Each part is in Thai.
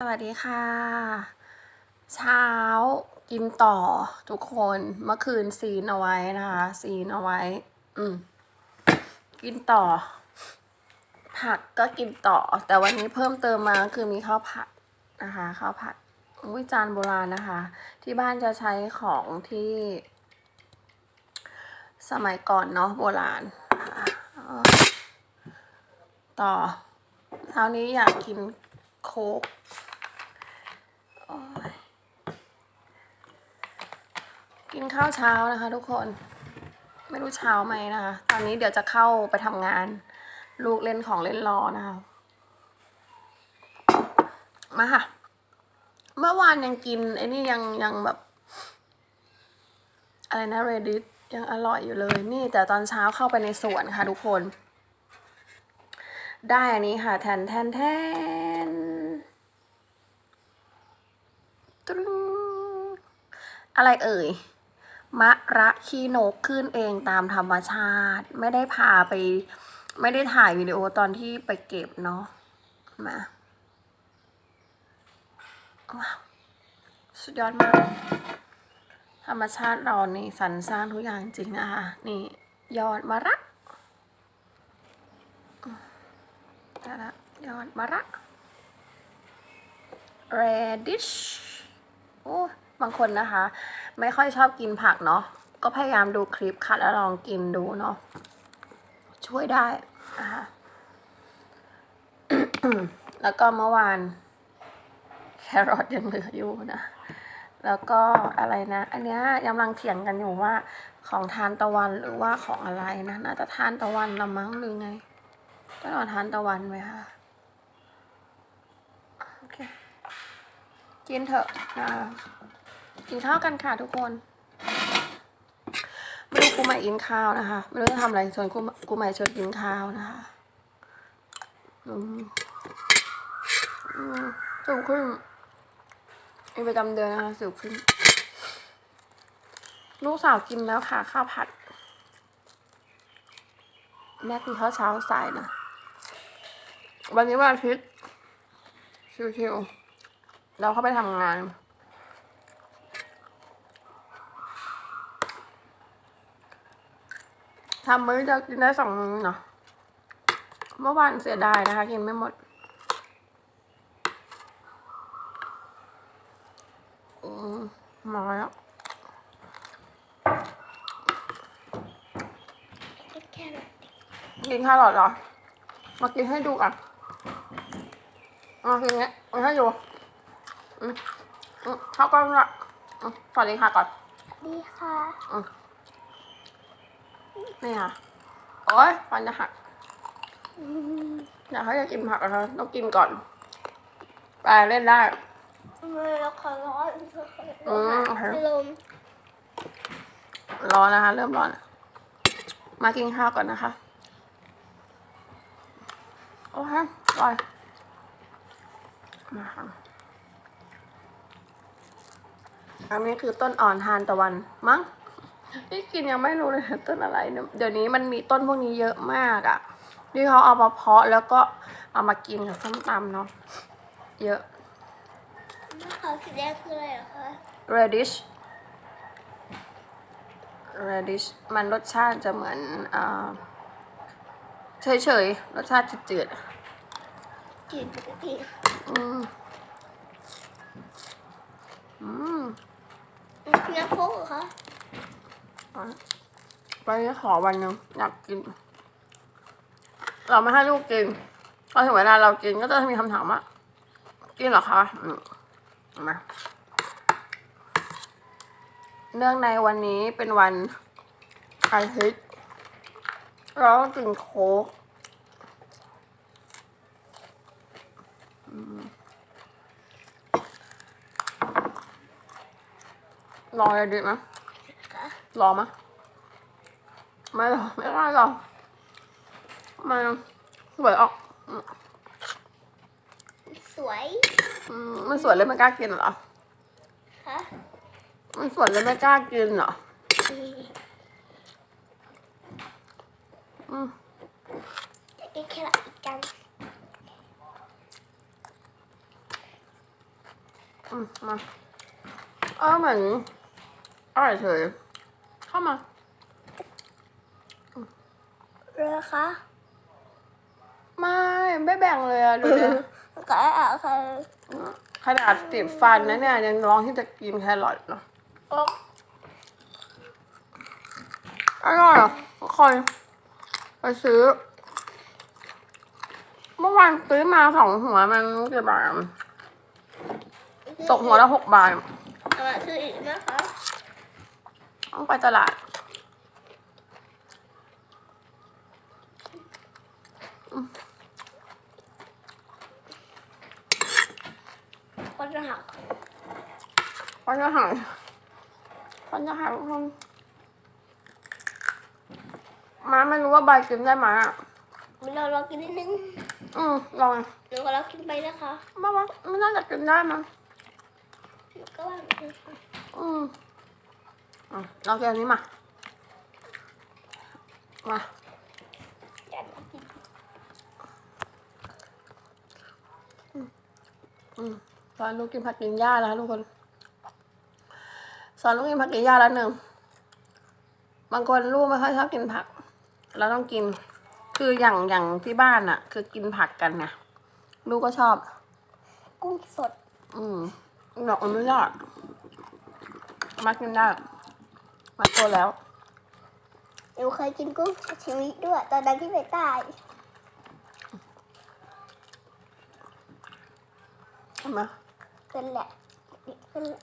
สวัสดีค่ะ เช้ากินต่อทุกคนเมื่อคืนซีนเอาไว้นะคะ ซีนเอาไว้ อืม กินต่อ ผักก็กินต่อ แต่วันนี้เพิ่มเติมมาคือมีข้าวผัดนะคะข้าวผัดวิจานโบราณนะคะ ที่บ้านจะใช้ของที่ สมัยก่อนเนาะโบราณต่อเช้านี้อยากกิน โคกกินข้าวเช้านะคะทุกคน ไม่รู้เช้าไหมนะคะ ตอนนี้เดี๋ยวจะเข้าไปทำงาน ลูกเล่นของเล่นรอนะคะ มาค่ะ เมื่อวานยังกินไอ้นี่ยังยังแบบ อะไรนะเรดิตยังอร่อยอยู่เลยนี่แต่ตอนเช้าเข้าไปในสวนค่ะทุกคน ได้อันนี้ค่ะ แทนแทนแทน ตรึงอะไรเอ่ย มะระขี้นกขึ้นเองตามธรรมชาติ ไม่ได้พาไป ไม่ได้ถ่ายวิดีโอตอนที่ไปเก็บเนาะมาว้าวสุดยอดมาก ธรรมชาติเรานี่สรรสร้างทุกอย่างจริงนะคะ นี่ยอดมะระได้ละยอดมะระ radish โอ้บางคนนะคะ ไม่ค่อยชอบกินผักเนาะก็พยายามดูคลิปค่ะแล้วลองกินดูเนาะช่วยได้นะคะแล้วก็เมื่อวานแครอทยังเหลืออยู่นะ แล้วก็อะไรนะ อันเนี้ยกำลังเถียงกันอยู่ว่าของทานตะวันหรือว่าของอะไรนะ น่าจะทานตะวันละมั้งหรือไงต้องเอาทานตะวันไหมคะโอเค กินเถอะนะกินข้าวกันค่ะทุกคนไม่รู้กูใหม่กินข้าวนะคะไม่รู้จะทำอะไรชวนกูกูใหม่ชวนกินข้าวนะคะอืมอืมสูงขึ้นมีประจำเดือนนะคะสูงขึ้น ลูกสาวกินแล้วค่ะ ข้าวผัด แม่กินข้าวเช้าสายนะ วันนี้วันอาทิตย์ชิวๆ เราเข้าไปทำงานทำมื้อจะกินได้สองมื้อเนาะ เมื่อวานเสียดายนะคะ กินไม่หมด อืมมาแล้วแค่แบบกินข้าวหลอดเหรอ มากินให้ดูก่อนมากินเนี้ยมาให้ดู อืมอืมเข้ากล้องละอืมสวัสดีค่ะก่อน ดีค่ะอืมนี่ค่ะ โอ๊ยฟันจะหักอืมอยากให้จะกินผักนะคะต้องกินก่อน ไปเล่นได้ทำไมเราขอร้อนอืมโอเคลมร้อนนะคะ เริ่มร้อน มากินข้าวก่อนนะคะ โอเคไปมาค่ะ อันนี้คือต้นอ่อนทานตะวันมั้งที่กินยังไม่รู้เลยต้นอะไรเนี่ยเดี๋ยวนี้มันมีต้นพวกนี้เยอะมากอะ่ะที่เขาเอามาเพาะแล้วก็เอามากินกับส้มตำเนาะเยอะขาวสีแดงคืออะไรเหรอคะ radish radish มันรสชาติจะเหมือนอ่าเฉยๆ รสชาติจืดจืดปกติๆอืมอืม น้ำโคะไปขอวันหนึงอยากกิน เราไม่ให้ลูกกินพอถึงเวลาเรากินก็จะมีคำถามว่ากินเหรอคะอืมาเนื่องในวันนี้เป็นวันอาทิตย์เราต้องกินโค้ก รออะไรดีไหมคะรอไหมไม่รอไม่ได้หรอมันสวยออก สวยอืมมันสวยเลยไม่กล้ากินเหรอคะมันสวยเลยไม่กล้ากินเหรออืมจะกินแค่ละอีกกันอืมมาเออเหมือน อร่อยเฉยเข้ามาเรือคะไม่ไม่แบ่งเลยอะดูดิก็อะค่ะขนาดติดฟันนะเนี่ยยังร้องที่จะกินแครอทเนาะโอ้อร่อยอะทุกคนไปซื้อ เมื่อวานซื้อมาสองหัวมันกี่บาทอะตกหัวละหกบาทเอามาซื้ออีกนะคะ ต้องไปตลาดก็จะหักฟันจะหายฟันจะหายทุกคนมาไม่รู้ว่าใบกินได้ไหมอะเราลองกินนิดนึง อืมลองหนูก็ลองกินไปนะคะมาว่าไม่น่าจะกินได้มั้งหนูก็ว่าอืมอะ เรากินอันนี้มา มาอยากกินอืมสอนลูกกินผักกินหญ้าแล้วทุกคน สอนลูกกินผักกินหญ้าแล้วหนึ่ง บางคนลูกไม่ค่อยชอบกินผัก เราต้องกิน คืออย่างอย่างที่บ้านอะคือกินผักกันนะ ลูกก็ชอบ กุ้งสด อืมดอกอนุญาตมากินได้ มาโตแล้วหนูเคยกินกุ้งซาชิมิด้วย ตอนนั้นที่ไปใต้ใช่ไหมเป็นแหละเป็นแหละ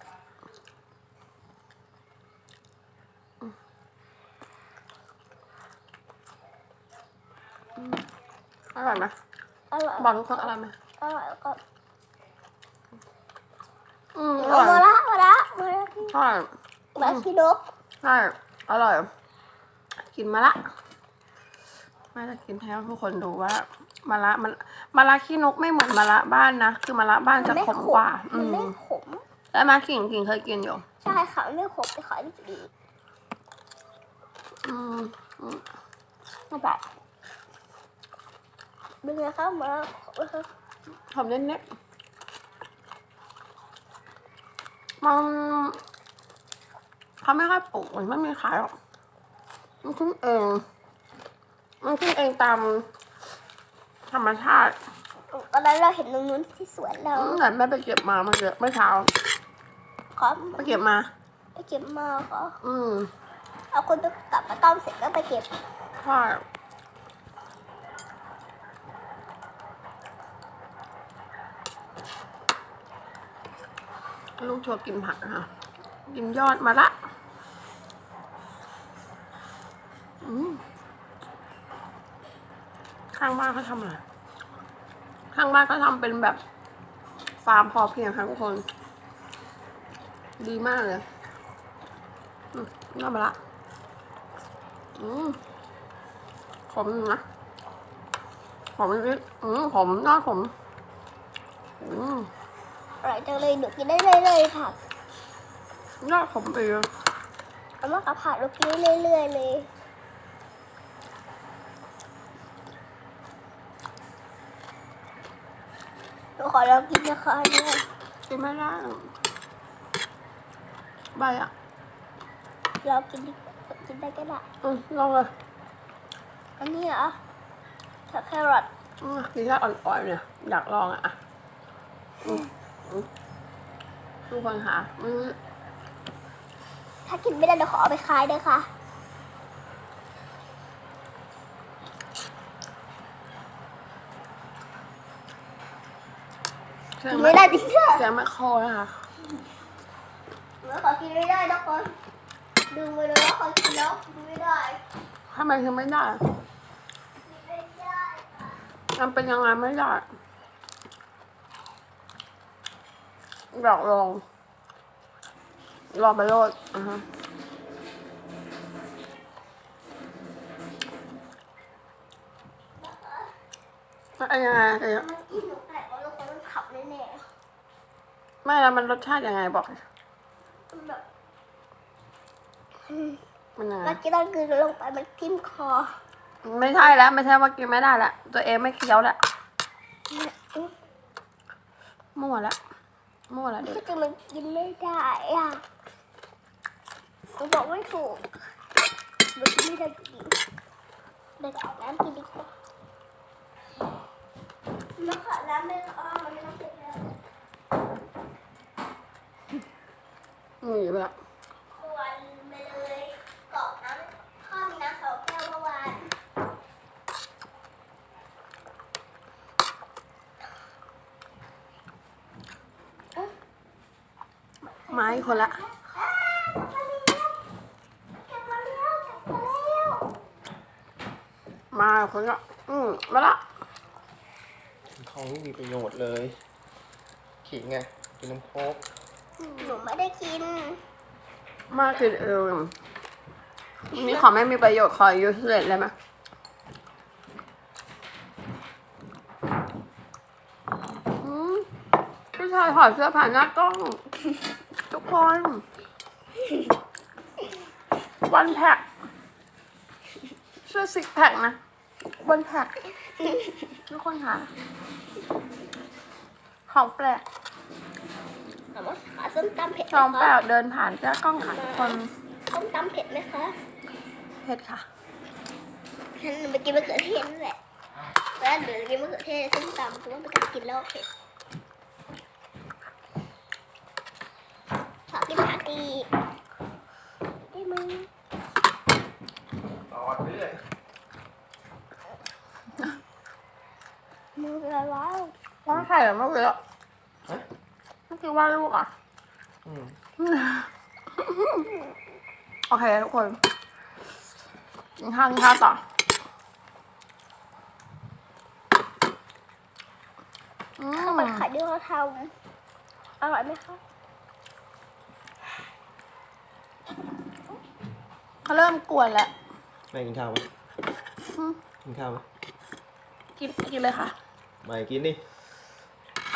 อร่อยไหมอร่อยบอกทุกคนอร่อยไหมอร่อยก็อืมอเอาร่อยมาละมาละมาละใช่มาขี้นก ใช่ อร่อย กินมาละแม่จะกินให้ทุกคนดูว่ามาละมันมาละขี้นกไม่เหมือนมาละบ้านนะ คือมาละบ้านจะไม่ขมกว่า อืมันมไม่ขมแล้วมาขิงขิงเคยกินอยู่ ใช่ค่ะมันไม่ขมแต่ขอดีดีอืมอืมก็แบบดูนะคะมาละหอมเน็ตๆมัน เขาไม่ค่อยปลูกมันไม่มีขายหรอกมันขึ้นเอง มันขึ้นเองตามธรรมชาติตอนนั้นเราเห็นตรงนู้นที่สวนเราอืมแต่แม่ไปเก็บมาเมื่อกี้เมื่อเช้าขอไปเก็บมา ไปเก็บมาค่ะอืมเอาคนไปกลับมาต้อมเสร็จก็ไปเก็บใช่ลูกชอบกินผักนะคะกินยอดมาละอืม ข้างบ้านเขาทำอะไร ข้างบ้านเขาทำเป็นแบบฟาร์มพอเพียงค่ะทุกคน ดีมากเลยอืมน่ามาละอืมขมอยู่นะขมนิดๆอืมขมน่าขมอืมอร่อยจังเลยหนูกินได้เรื่อยๆผักน่าขมไปเลยเอามากับผักหนูกินได้เรื่อยๆเลย หนูขอลองกินนะคะเนี่ยกินไม่ได้ใบอะลองกินดิกินได้ก็ได้อืมลองเลยอันนี้เหรอผักแครอทอืมกินแค่อ่อนๆเนี่ยอยากลองอะอะอืมอืมทุกคนค่ะอืมถ้ากินไม่ได้เดี๋ยวขอเอาไปขายด้วยค่ะ เสีย กิ ง น ไม่ไม่ได้จริงค่ะเสียงไม่โคนะคะหนูขอกินไม่ได้ทุกคนดูมือเลยว่าขอกินแล้วกินไม่ได้ทำไมถึงไม่ได้กินไม่ได้มันเป็นยังไงไม่ได้อยากลองลองไปโลดอือฮะแล้วเป็นยังไง ไม่แล้วมันรสชาติยังไงบอกๆมันแบบมันยังไงเมื่อกี้ตอนกลืนลงไปมันทิ่มคอไม่ใช่แล้ว ไม่ใช่ว่ากินไม่ได้ละตัวเองไม่เคี้ยวละเนี่ยอื้อมั่วละมั่วละเด็กแต่มันกินไม่ได้อะหนูบอกไม่ถูกมันกินไม่ได้จริงเด็กอาบน้ำกินดีกว่าแล้วขอน้ำไม่อ้อมมันไม่ต้อง เสร็จแล้วหนีไปละเมื่อวานไปเลยกรอกน้ำข้าวมีน้ำสองแก้วเมื่อวานไม้คนละอ้าวมาแล้วแกะมาแล้วแกะมาแล้วมาคนละอืมมาละเขาไม่มีประโยชน์เลย ขิงไงกินน้ำโค้ก หนูไม่ได้กิน มากินเองนี่ขอไม่มีประโยชน์ขอยูสเลตเลยไหมอืมผู้ชายถอดเสื้อผ่านหน้ากล้อง ทุกคน วันแพ็คเสื้อซิกแพคนะ วันแพ็คทุกคนค่ะ ของแปลก ถามว่าหาส้มตำเผ็ดไหสองมแปคะดเดินผ่านเจ้ากล้องค่ะทุกคนส้มตำเผ็ดไหมคะเผ็ดค่ะ ฉันไปกินมะเขือเทศนั่นแหละแล้วเดี๋ยวกินมะเขือเทศส้มตำเพราะว่ามันจะกินแล้วเผ็ดขอกินผักอีกได้ไหมตอดไปเรื่อยมือละร้อยว่าไข่หรือไม่เยอะฮะ ไม่คิดว่าลูกอะอืมโอเคทุกคนกินข้าวกินข้าวต่ออืข้าวมมันไข่ที่เราทำอร่อยไหมคะเขาเริ่มกวนแล้วแม่กินข้าวไหมอืมกินข้าวไหมกินกินเลยค่ะไม่กินดิ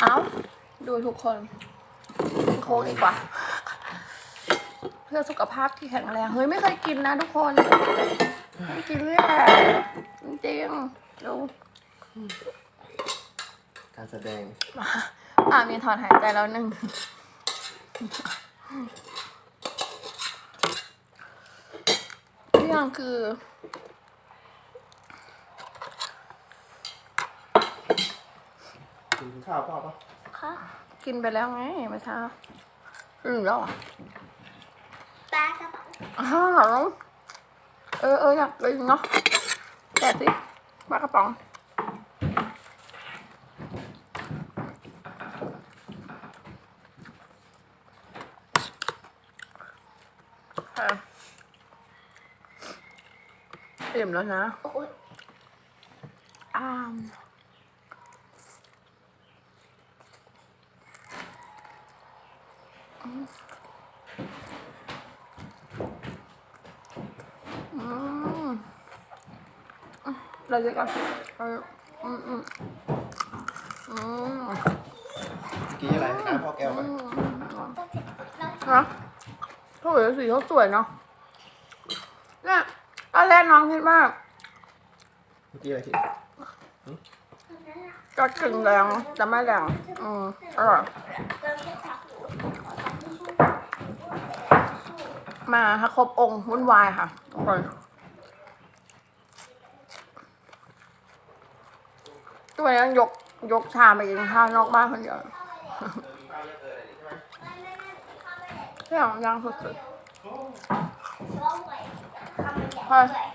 เอ้าดูทุกคนกิน โค้กดีกว่า เพื่อสุขภาพที่แข็งแรง เฮ้ยไม่เคยกินนะทุกคนไม่กินเลยแหละจริงๆดูการแสดง อ่ามีถอนหายใจแล้วหนึ่งเรื่องคือกินข้าวพ่อปะค่ะ กินไปแล้วไงเมื่อเช้าอืมแล้วเหรอะปลากระป๋องอ้าวเออเอออยากกินเนาะแกะสิปลากระป๋องค่ะอิ่มแล้วนะโอ้ยอ้าม เราจะกันเอออืมอืมอืมเมื่อกี้อะไรน้ำพ่อแก้วไปอืมต้องเสร็จแล้วฮะสวยสีเขาสวยเนาะเนี่ยตอนแรกน้องคิดว่าเมื่อกี้อะไรที่จะกึ่งแรงจะไม่แรงอืมอร่อยเราแค่ผักหนูขอทำที่ช่วยมาฮะครบองค์วุ่นวายค่ะทุกคน ตัวยังยกยกชามไปกินข้าวนอกบ้านคนเดียวเรื่องยังสุดช่วยทำมันใหญ่ๆพอด้วย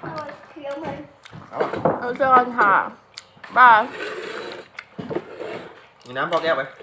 เอาเคี้ยวมันเอาปะเราเจอกันค่ะบายมีน้ำพ่อแก้วไป